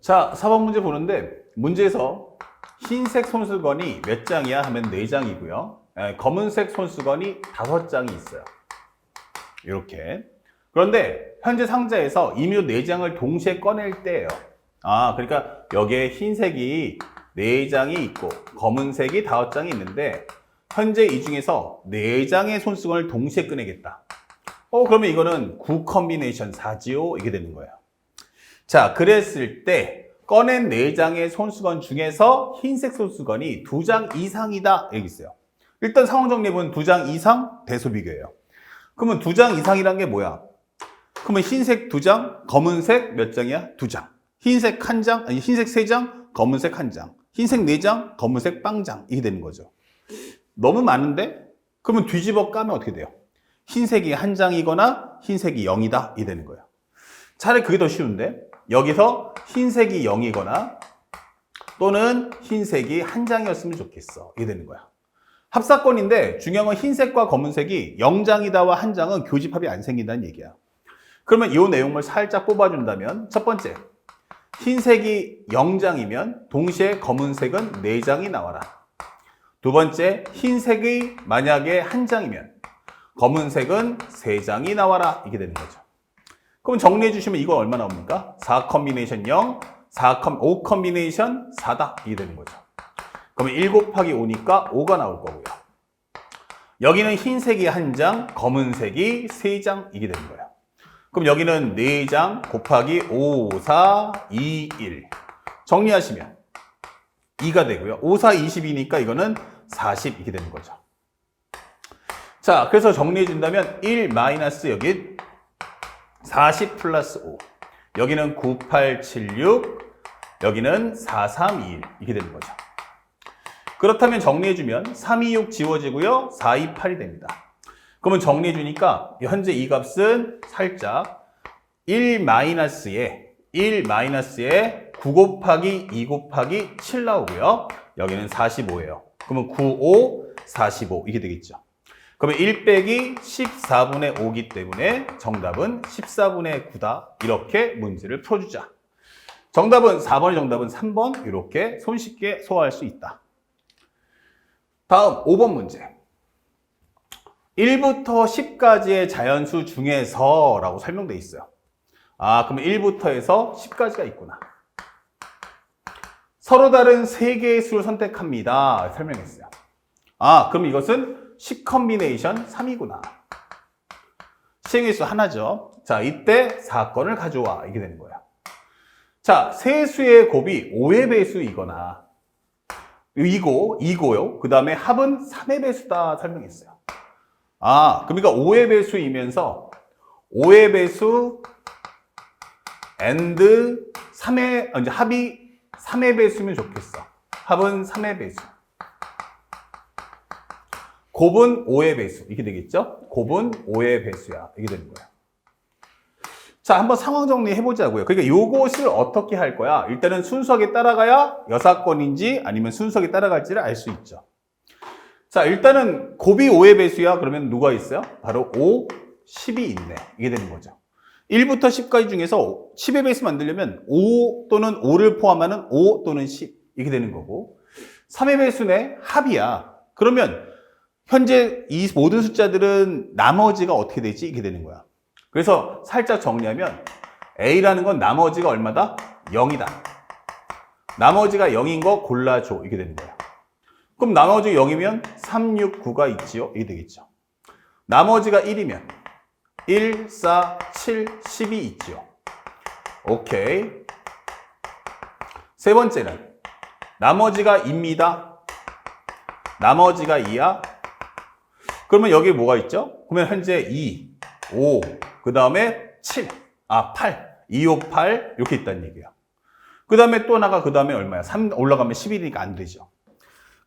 자, 4번 문제 보는데 문제에서 흰색 손수건이 몇 장이야 하면 4장이고요. 검은색 손수건이 5장이 있어요. 이렇게. 그런데 현재 상자에서 이미 4장을 동시에 꺼낼 때예요. 아, 그러니까 여기에 흰색이 4장이 있고 검은색이 5장이 있는데 현재 이 중에서 4장의 손수건을 동시에 꺼내겠다. 어, 그러면 이거는 9 컨비네이션 4지요? 이게 되는 거예요. 자, 그랬을 때 꺼낸 4장의 손수건 중에서 흰색 손수건이 2장 이상이다. 여기 있어요. 일단 상황 정리해보면 2장 이상 대소 비교예요. 그러면 2장 이상이란 게 뭐야? 그러면 흰색 2장, 검은색 몇 장이야? 2장. 흰색 1장, 아니 흰색 3장, 검은색 1장. 흰색 4장, 검은색 빵장. 이게 되는 거죠. 너무 많은데? 그러면 뒤집어 까면 어떻게 돼요? 흰색이 한 장이거나 흰색이 0이다. 이게 되는 거예요. 차라리 그게 더 쉬운데? 여기서 흰색이 0이거나 또는 흰색이 한 장이었으면 좋겠어. 이게 되는 거야. 합사건인데 중요한 건 흰색과 검은색이 0장이다와 한 장은 교집합이 안 생긴다는 얘기야. 그러면 이 내용을 살짝 뽑아준다면 첫 번째, 흰색이 0장이면 동시에 검은색은 4장이 나와라. 두 번째, 흰색이 만약에 한 장이면 검은색은 3장이 나와라. 이게 되는 거죠. 그럼 정리해 주시면 이거 얼마 나옵니까? 4 컨비네이션 0, 4 컨, 5 컨비네이션 4다. 이게 되는 거죠. 그러면 1 곱하기 5니까 5가 나올 거고요. 여기는 흰색이 한 장, 검은색이 세 장 이게 되는 거예요. 그럼 여기는 4장 곱하기 5, 4, 2, 1. 정리하시면 2가 되고요. 5, 4, 20이니까 이거는 40 이렇게 되는 거죠. 자, 그래서 정리해 준다면 1 마이너스 여기 40 플러스 5. 여기는 9, 8, 7, 6. 여기는 4, 3, 2, 1. 이렇게 되는 거죠. 그렇다면 정리해주면 3, 2, 6 지워지고요. 4, 2, 8이 됩니다. 그러면 정리해주니까 현재 이 값은 살짝 1 마이너스에 1 마이너스에 9 곱하기 2 곱하기 7 나오고요. 여기는 45예요. 그러면 9, 5, 45 이게 되겠죠. 그러면 1 빼기 14분의 5기 때문에 정답은 14분의 9다. 이렇게 문제를 풀어주자. 정답은 4번이 정답은 3번 이렇게 손쉽게 소화할 수 있다. 다음 5번 문제. 1부터 10까지의 자연수 중에서 라고 설명되어 있어요. 아, 그러면 1부터 해서 10까지가 있구나. 서로 다른 3개의 수를 선택합니다. 설명했어요. 아, 그럼 이것은 10 컨비네이션 3이구나. 시행의 수 하나죠. 자, 이때 사건을 가져와. 이게 되는 거야. 자, 세수의 곱이 5의 배수이거나 이고, 이고요. 그 다음에 합은 3의 배수다 설명했어요. 아, 그러니까 5의 배수이면서 5의 배수 and 3의, 이제 합이 3의 배수면 좋겠어. 합은 3의 배수. 곱은 5의 배수. 이렇게 되겠죠? 곱은 5의 배수야. 이게 되는 거야. 자, 한번 상황 정리 해 보자고요. 그러니까 요것을 어떻게 할 거야? 일단은 순서하게 따라가야 여사건인지 아니면 순서하게 따라갈지를 알 수 있죠. 자, 일단은 곱이 5의 배수야. 그러면 누가 있어요? 바로 5, 10이 있네. 이게 되는 거죠. 1부터 10까지 중에서 10의 배수 만들려면 5 또는 5를 포함하는 5 또는 10 이렇게 되는 거고 3의 배수네 합이야. 그러면 현재 이 모든 숫자들은 나머지가 어떻게 되지? 이렇게 되는 거야. 그래서 살짝 정리하면 A라는 건 나머지가 얼마다? 0이다. 나머지가 0인 거 골라줘. 이게 되는 거야. 그럼 나머지 0이면 3, 6, 9가 있지요? 이게 되겠죠. 나머지가 1이면 1, 4, 7, 10이 있지요. 오케이. 세 번째는 나머지가 2입니다. 나머지가 2야. 그러면 여기 뭐가 있죠? 그러면 현재 2, 5, 그 다음에 7, 아, 8, 2, 5, 8 이렇게 있다는 얘기야. 그 다음에 또 하나가 그 다음에 얼마야? 3 올라가면 11이니까 안 되죠.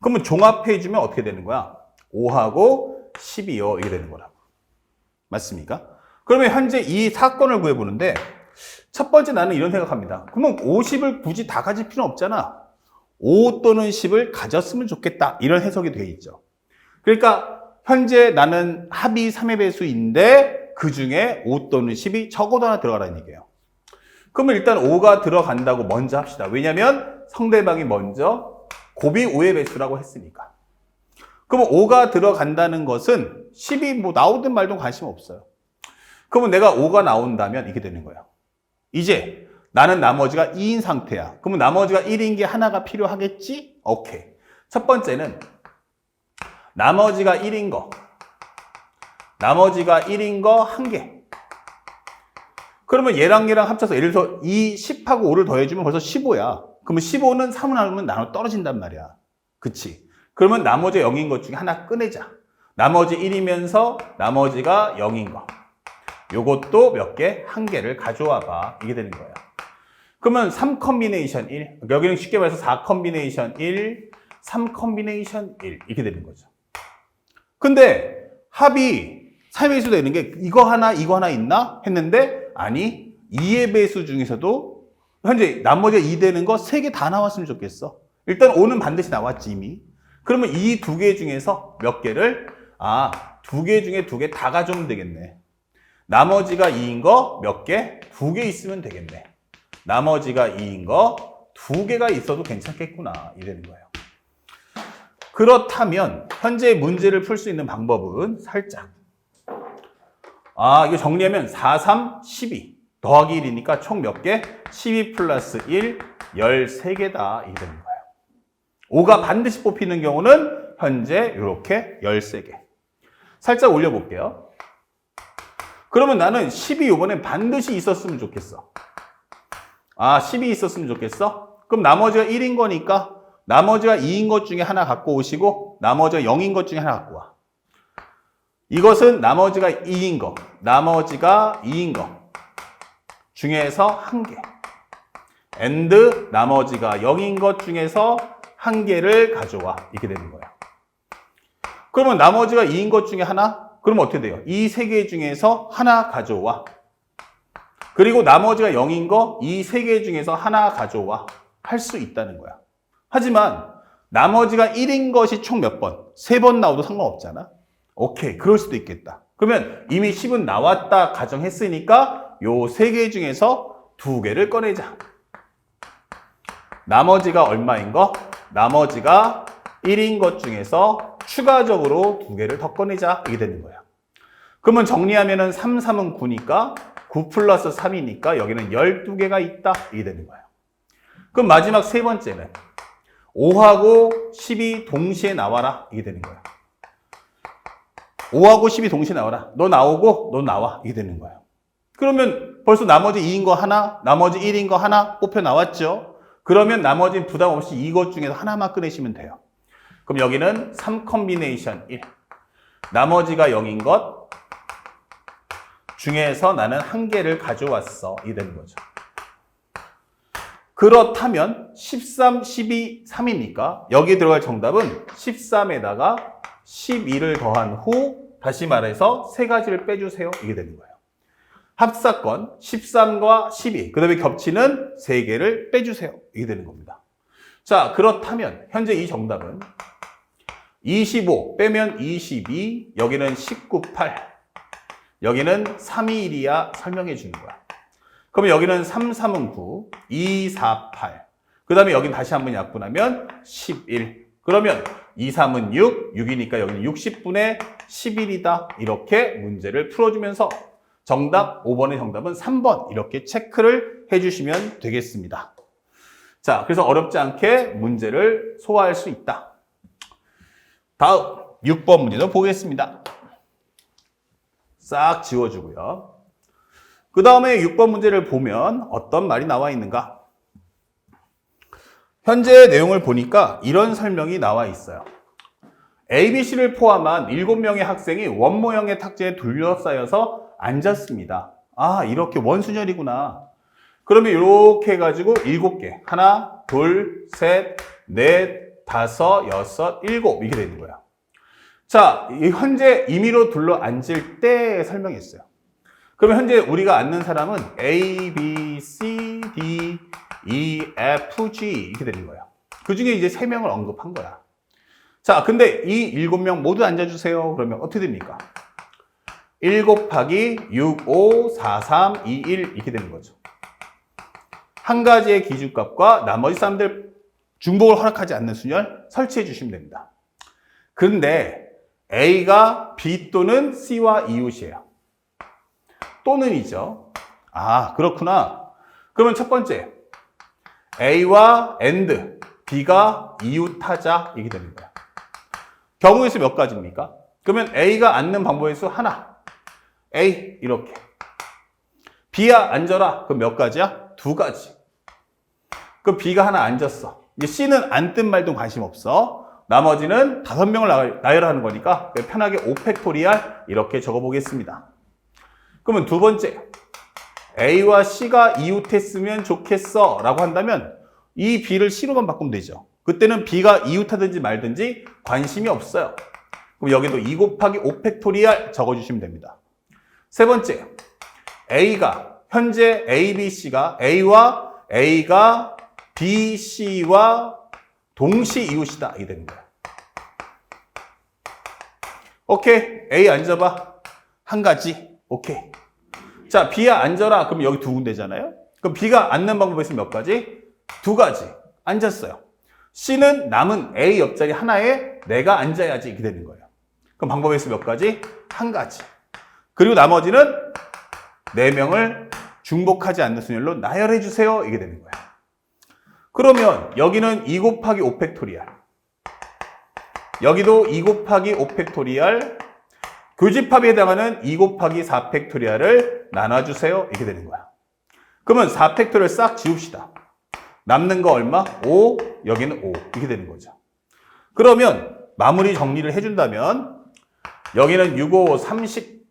그러면 종합해주면 어떻게 되는 거야? 5하고 12요. 이게 되는 거라고. 맞습니까? 그러면 현재 이 사건을 구해보는데 첫 번째 나는 이런 생각합니다. 그러면 50을 굳이 다 가질 필요는 없잖아. 5 또는 10을 가졌으면 좋겠다. 이런 해석이 되어 있죠. 그러니까 현재 나는 합이 3의 배수인데 그 중에 5 또는 10이 적어도 하나 들어가라는 얘기예요. 그러면 일단 5가 들어간다고 먼저 합시다. 왜냐면 상대방이 먼저 곱이 5의 배수라고 했으니까. 그러면 5가 들어간다는 것은 10이 뭐 나오든 말든 관심 없어요. 그러면 내가 5가 나온다면 이게 되는 거예요. 이제 나는 나머지가 2인 상태야. 그러면 나머지가 1인 게 하나가 필요하겠지? 오케이. 첫 번째는 나머지가 1인 거. 나머지가 1인 거 한 개. 그러면 얘랑 얘랑 합쳐서 예를 들어서 이 10하고 5를 더해주면 벌써 15야. 그러면 15는 3을 나누면 나눠 떨어진단 말이야. 그치? 그러면 나머지 0인 것 중에 하나 꺼내자. 나머지 1이면서 나머지가 0인 거. 요것도 몇 개? 한 개를 가져와 봐. 이게 되는 거예요. 그러면 3 컨비네이션 1. 여기는 쉽게 말해서 4 컨비네이션 1, 3 컨비네이션 1. 이렇게 되는 거죠. 근데 합이 3배수 되는 게 이거 하나, 이거 하나 있나? 했는데 아니, 2의 배수 중에서도 현재 나머지 2 되는 거 3개 다 나왔으면 좋겠어. 일단 5는 반드시 나왔지 이미. 그러면 이 두 개 중에서 몇 개를 아, 두 개 중에 두 개 다 가져오면 되겠네. 나머지가 2인 거 몇 개? 두 개 있으면 되겠네. 나머지가 2인 거 두 개가 있어도 괜찮겠구나. 이러는 거예요. 그렇다면 현재 문제를 풀 수 있는 방법은 살짝 아 이거 정리하면 4, 3, 12 더하기 1이니까 총 몇 개? 12 플러스 1, 13개다 이게 되는 거예요. 5가 반드시 뽑히는 경우는 현재 이렇게 13개 살짝 올려볼게요. 그러면 나는 10이 이번엔 반드시 있었으면 좋겠어. 아, 10이 있었으면 좋겠어? 그럼 나머지가 1인 거니까 나머지가 2인 것 중에 하나 갖고 오시고 나머지가 0인 것 중에 하나 갖고 와. 이것은 나머지가 2인 거, 나머지가 2인 거 중에서 한 개. and 나머지가 0인 것 중에서 한 개를 가져와. 이렇게 되는 거야. 그러면 나머지가 2인 것 중에 하나? 그러면 어떻게 돼요? 이 세 개 중에서 하나 가져와. 그리고 나머지가 0인 거, 이 세 개 중에서 하나 가져와. 할 수 있다는 거야. 하지만 나머지가 1인 것이 총 몇 번? 세 번 나와도 상관없잖아. 오케이. 그럴 수도 있겠다. 그러면 이미 10은 나왔다 가정했으니까 요 세 개 중에서 두 개를 꺼내자. 나머지가 얼마인 거? 나머지가 1인 것 중에서 추가적으로 두 개를 더 꺼내자. 이게 되는 거야. 그러면 정리하면 은 3, 3은 9니까 9 플러스 3이니까 여기는 12개가 있다. 이게 되는 거예요. 그럼 마지막 세 번째는 5하고 10이 동시에 나와라. 이게 되는 거예요. 5하고 10이 동시에 나와라. 너 나오고 너 나와. 이게 되는 거예요. 그러면 벌써 나머지 2인 거 하나, 나머지 1인 거 하나 뽑혀 나왔죠? 그러면 나머지 부담 없이 이것 중에서 하나만 꺼내시면 돼요. 그럼 여기는 3 컨비네이션 1. 나머지가 0인 것 중에서 나는 한 개를 가져왔어. 이 되는 거죠. 그렇다면 13, 12, 3이니까 여기에 들어갈 정답은 13에다가 12를 더한 후 다시 말해서 세 가지를 빼주세요. 이게 되는 거예요. 합사건 13과 12, 그 다음에 겹치는 3개를 빼주세요. 이게 되는 겁니다. 자, 그렇다면 현재 이 정답은 25 빼면 22, 여기는 19, 8, 여기는 3이 1이야 설명해 주는 거야. 그러면 여기는 3, 3은 9, 2, 4, 8. 그 다음에 여기 다시 한번 약분하면 11. 그러면 2, 3은 6, 6이니까 여기는 60분의 11이다. 이렇게 문제를 풀어주면서 정답, 5번의 정답은 3번. 이렇게 체크를 해주시면 되겠습니다. 자, 그래서 어렵지 않게 문제를 소화할 수 있다. 다음, 6번 문제도 보겠습니다. 싹 지워주고요. 그 다음에 6번 문제를 보면 어떤 말이 나와 있는가? 현재 내용을 보니까 이런 설명이 나와 있어요. ABC를 포함한 7명의 학생이 원모형의 탁자에 둘러싸여서 앉았습니다. 아, 이렇게 원순열이구나. 그러면 이렇게 해가지고 7개. 하나, 둘, 셋, 넷, 다섯, 여섯, 일곱. 이렇게 되는 거야. 자, 이 현재 임의로 둘러 앉을 때 설명했어요. 그러면 현재 우리가 앉는 사람은 A, B, C, D, E, F, G 이렇게 되는 거예요. 그 중에 이제 세 명을 언급한 거야. 자, 근데 이 일곱 명 모두 앉아주세요. 그러면 어떻게 됩니까? 1 곱하기 6, 5, 4, 3, 2, 1 이렇게 되는 거죠. 한 가지의 기준값과 나머지 사람들 중복을 허락하지 않는 순열 설치해 주시면 됩니다. 그런데 A가 B 또는 C와 이웃이에요. 또는이죠. 아, 그렇구나. 그러면 첫 번째, A와 AND, B가 이웃하자 이게 거야. 경우의 수 몇 가지입니까? 그러면 A가 앉는 방법의 수 하나. A 이렇게. B야 앉아라. 그럼 몇 가지야? 두 가지. 그럼 B가 하나 앉았어. 이제 C는 앉든 말든 관심 없어. 나머지는 다섯 명을 나- 나열하는 거니까 편하게 5팩토리알 이렇게 적어보겠습니다. 그러면 두 번째. A와 C가 이웃했으면 좋겠어 라고 한다면 이 B를 C로만 바꾸면 되죠. 그때는 B가 이웃하든지 말든지 관심이 없어요. 그럼 여기도 2 곱하기 5 팩토리알 적어주시면 됩니다. 세 번째, A가 현재 A, B, C가 A와 A가 B, C와 동시 이웃이다 이게 거야. 오케이, A 앉아봐. 한 가지. 오케이. 자, B야 앉아라. 그럼 여기 두 군데잖아요. 그럼 B가 앉는 방법이 있으면 몇 가지? 두 가지. 앉았어요. C는 남은 A 옆자리 하나에 내가 앉아야지 이렇게 되는 거예요. 그럼 방법의 수몇 가지? 한 가지. 그리고 나머지는 네 명을 중복하지 않는 순열로 나열해 주세요. 이게 되는 거예요. 그러면 여기는 2 곱하기 5 팩토리알. 여기도 2 곱하기 5 팩토리알. 교집합에 해당하는 2 곱하기 4 팩토리알을 나눠주세요. 이렇게 되는 거야. 그러면 4 팩토리알 싹 지웁시다. 남는 거 얼마? 5, 여기는 5. 이렇게 되는 거죠. 그러면 마무리 정리를 해준다면 여기는 6, 5, 30,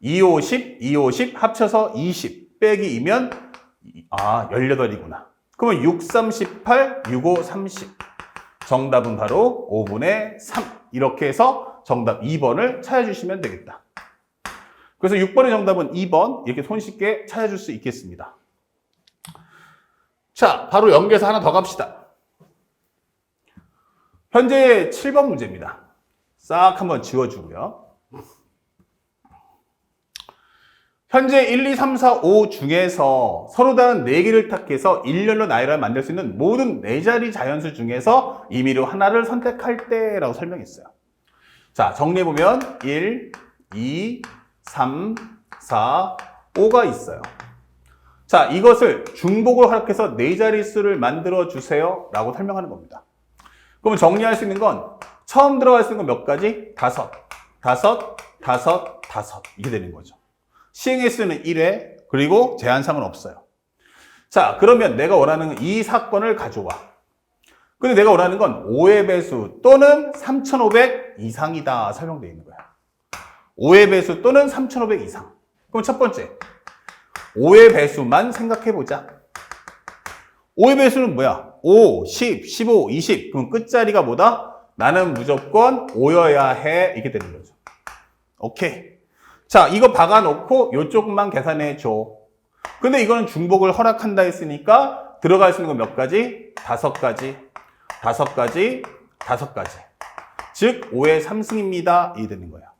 2, 5, 10, 2, 5, 10 합쳐서 20 빼기 2면 아 18이구나. 그러면 6, 3, 18, 6, 5, 30 정답은 바로 5분의 3 이렇게 해서 정답 2번을 찾아주시면 되겠다. 그래서 6번의 정답은 2번 이렇게 손쉽게 찾아줄 수 있겠습니다. 자, 바로 연계해서 하나 더 갑시다. 현재 7번 문제입니다. 싹 한번 지워주고요. 현재 1, 2, 3, 4, 5 중에서 서로 다른 4개를 탁해서 일렬로 나열을 만들 수 있는 모든 4자리 자연수 중에서 임의로 하나를 선택할 때라고 설명했어요. 자, 정리해보면 1, 2, 3, 4, 5가 있어요. 자, 이것을 중복을 허락해서 4자리 수를 만들어 주세요 라고 설명하는 겁니다. 그러면 정리할 수 있는 건 처음 들어갈 수 있는 건 몇 가지? 다섯, 다섯, 다섯, 다섯 이게 되는 거죠. 시행의 수는 1회 그리고 제한상은 없어요. 자 그러면 내가 원하는 이 사건을 가져와. 근데 내가 원하는 건 5의 배수 또는 3500 이상이다 설명되어 있는 거야. 5의 배수 또는 3500 이상. 그럼 첫 번째 5의 배수만 생각해 보자. 5의 배수는 뭐야? 5, 10, 15, 20. 그럼 끝자리가 뭐다? 나는 무조건 5여야 해. 이렇게 되는 거죠. 오케이. 자, 이거 박아놓고 요쪽만 계산해 줘. 근데 이거는 중복을 허락한다 했으니까 들어갈 수 있는 건 몇 가지? 다섯 가지. 다섯 가지. 다섯 가지. 즉, 5의 3승입니다. 이 되는 거야.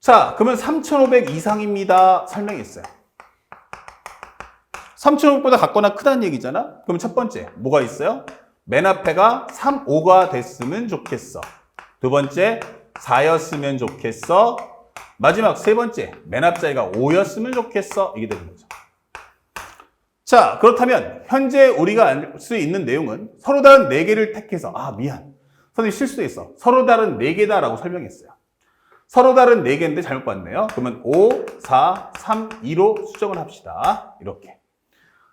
자, 그러면 3,500 이상입니다. 설명했어요. 3,500보다 같거나 크다는 얘기잖아? 그럼 첫 번째, 뭐가 있어요? 맨 앞에가 3, 5가 됐으면 좋겠어. 두 번째, 4였으면 좋겠어. 마지막 세 번째, 맨 앞자리가 5였으면 좋겠어. 이게 되는 거죠. 자, 그렇다면 현재 우리가 알 수 있는 내용은 서로 다른 4개를 택해서 아, 미안. 선생님 실수했어. 서로 다른 4개다라고 설명했어요. 서로 다른 4개인데 잘못 봤네요. 그러면 5, 4, 3, 2로 수정을 합시다. 이렇게.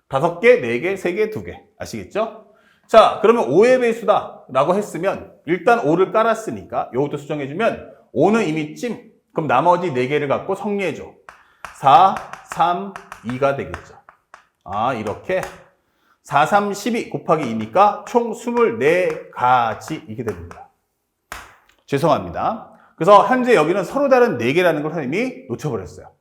다섯 개, 네 개, 세 개, 두 개. 아시겠죠? 자, 그러면 5의 배수다 라고 했으면 일단 5를 깔았으니까 이것도 수정해주면 5는 이미 찜. 그럼 나머지 4개를 갖고 정리해줘. 4, 3, 2가 되겠죠. 아, 이렇게 4, 3, 12 곱하기 2니까 총 24가지 이게 됩니다. 죄송합니다. 그래서 현재 여기는 서로 다른 4개라는 걸 선생님이 놓쳐버렸어요.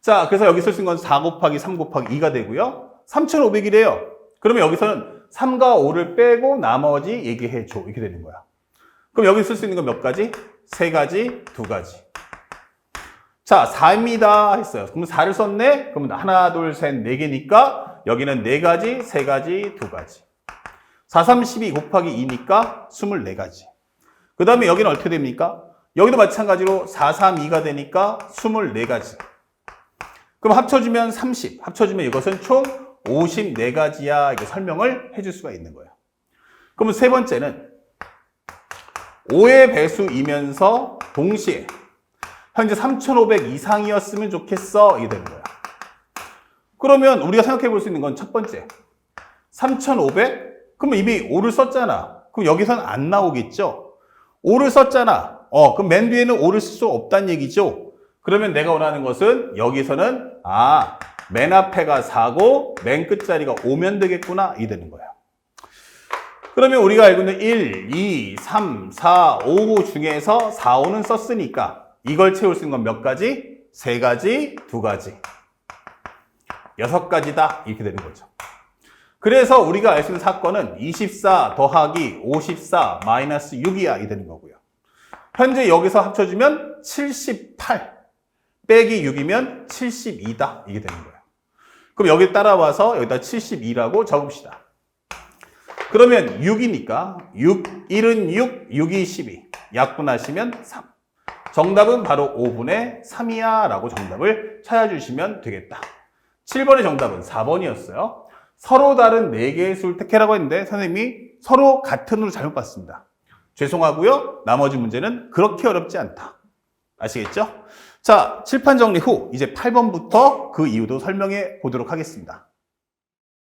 자, 그래서 여기 쓸수 있는 건4 곱하기 3 곱하기 2가 되고요. 3,500이래요. 그러면 여기서는 3과 5를 빼고 나머지 얘기해 줘. 이렇게 되는 거야. 그럼 여기 쓸 수 있는 건 몇 가지? 세 가지, 두 가지. 자, 4입니다. 했어요. 그럼 4를 썼네? 그러면 하나, 둘, 셋, 네 개니까 여기는 4가지, 3가지, 2가지. 4, 3, 12 곱하기 2니까 24가지. 그 다음에 여기는 어떻게 됩니까? 여기도 마찬가지로 4, 3, 2가 되니까 24가지. 그럼 합쳐주면 30. 합쳐주면 이것은 총 54가지야. 이렇게 설명을 해줄 수가 있는 거예요. 그러면 세 번째는 5의 배수이면서 동시에 현재 3,500 이상이었으면 좋겠어. 이게 되는 거야. 그러면 우리가 생각해 볼 수 있는 건 첫 번째. 3,500? 그러면 이미 5를 썼잖아. 그럼 여기선 안 나오겠죠? 5를 썼잖아. 어, 그럼 맨 뒤에는 5를 쓸 수 없다는 얘기죠? 그러면 내가 원하는 것은 여기서는 아, 맨 앞에가 4고 맨 끝자리가 5면 되겠구나. 이 되는 거야. 그러면 우리가 알고 있는 1, 2, 3, 4, 5 중에서 4, 5는 썼으니까 이걸 채울 수 있는 건 몇 가지? 세 가지, 두 가지. 여섯 가지다. 이렇게 되는 거죠. 그래서 우리가 알 수 있는 사건은 24 더하기 54 마이너스 6이야. 이 되는 거고요. 현재 여기서 합쳐주면 78 빼기 6이면 72다. 이게 되는 거예요. 그럼 여기 따라와서 여기다 72라고 적읍시다. 그러면 6이니까 6, 1은 6, 6이 12. 약분하시면 3. 정답은 바로 5분의 3이야 라고 정답을 찾아주시면 되겠다. 7번의 정답은 4번이었어요. 서로 다른 4개의 수를 택해라고 했는데 선생님이 서로 같은 으로 잘못 봤습니다. 죄송하고요. 나머지 문제는 그렇게 어렵지 않다. 아시겠죠? 자, 칠판 정리 후 이제 8번부터 그 이유도 설명해 보도록 하겠습니다.